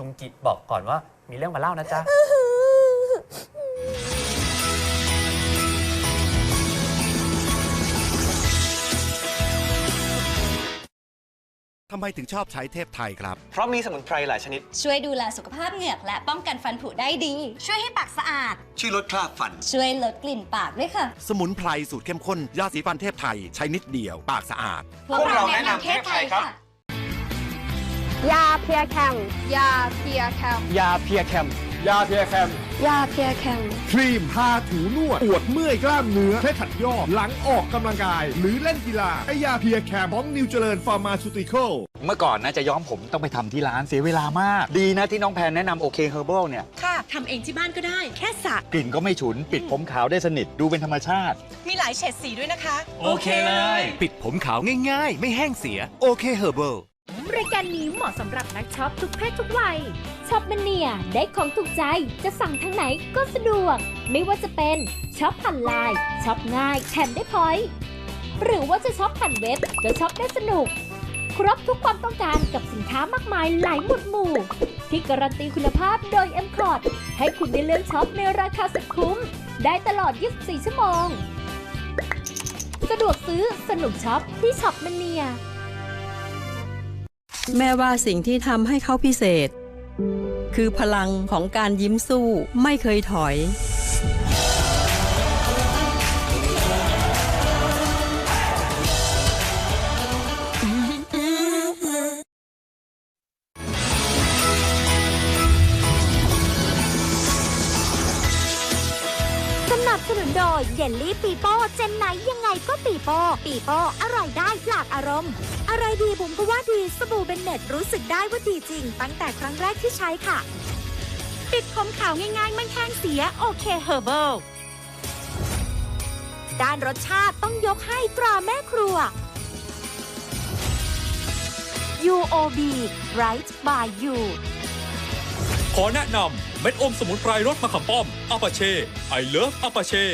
จุงกิบอกก่อนว่ามีเรื่องมาเล่านะจ๊ะ ทำไมถึงชอบใช้เทพไทยครับ เพราะมีสมุนไพรหลายชนิด ช่วยดูแลสุขภาพเหงือกและป้องกันฟันผุได้ดี ช่วยให้ปากสะอาด ช่วยลดคราบฟัน ช่วยลดกลิ่นปากด้วยค่ะ สมุนไพรสูตรเข้มข้น ยาสีฟันเทพไทย ใช้นิดเดียว ปากสะอาด พวกเราแนะนำเทพไทยค่ะ ยาเพียแคม ยาเพียแคม ยาเพียแคม ยาเพียแคม ยาเพียแคม ครีมทาถูนวดปวดเมื่อยกล้ามเนื้อเคล็ดขัดยอกหลังออกกำลังกาย หรือเล่นกีฬาไอยาเพียแคร์ของนิวเจริญฟาร์มาซูติคอลเมื่อก่อนนะจะย้อมผมต้องไปทำที่ร้านเสียเวลามาก ดีนะที่น้องแพนแนะนำโอเคเฮอร์เบิลเนี่ย ค่ะทำเองที่บ้านก็ได้แค่สระกลิ่นก็ไม่ฉุน ปิดผมขาวได้สนิทดูเป็นธรรมชาติ มีหลายเฉดสีด้วยนะคะ โอเคเลย ปิดผมขาวง่าย ๆ ไม่แห้งเสียโอเคเฮอร์เบิล รายการนี้เหมาะสำหรับนักช็อปทุกเพศทุกวัย ช็อปมเนียได้ของถูกใจจะสั่งทางไหนก็สะดวก ไม่ว่าจะเป็นช็อปผ่านไลน์ช็อปง่ายแถมได้พอยต์หรือว่าจะช็อปผ่านเว็บก็ช็อปได้สนุก ครบทุกความต้องการกับสินค้ามากมายหลายหมวดหมู่ ที่การันตีคุณภาพโดย m c o t ให้คุณได้เลือกช็อปในราคาสุดคุ้ม ได้ตลอด 24 ชั่วโมง สะดวกซื้อสนุกช็อปที่ช็อปมเนีย แม่ว่าสิ่งที่ทำให้เขาพิเศษ คือพลังของการยิ้มสู้ไม่เคยถอย นับสนุนโดยเยลลี่ปีโป้เจนไหนยังไงก็ปีโป้ปีโป้อร่อยได้หลากอารมณ์ อะไรดีบุ๋มก็ว่าดีสบู่เบนเน็ตรู้สึกได้ว่าดีจริง ตั้งแต่ครั้งแรกที่ใช้ค่ะ ปิดผมขาวง่ายๆไม่แห้งเสียโอเคเฮอร์เบิลด้านรสชาติต้องยกให้ตราแม่ครัว UOB Right by You ขอแนะนำเม็ดอมสมุนไพรรสมะขามป้อมอปาเช่ไอเลิฟอาปาเช่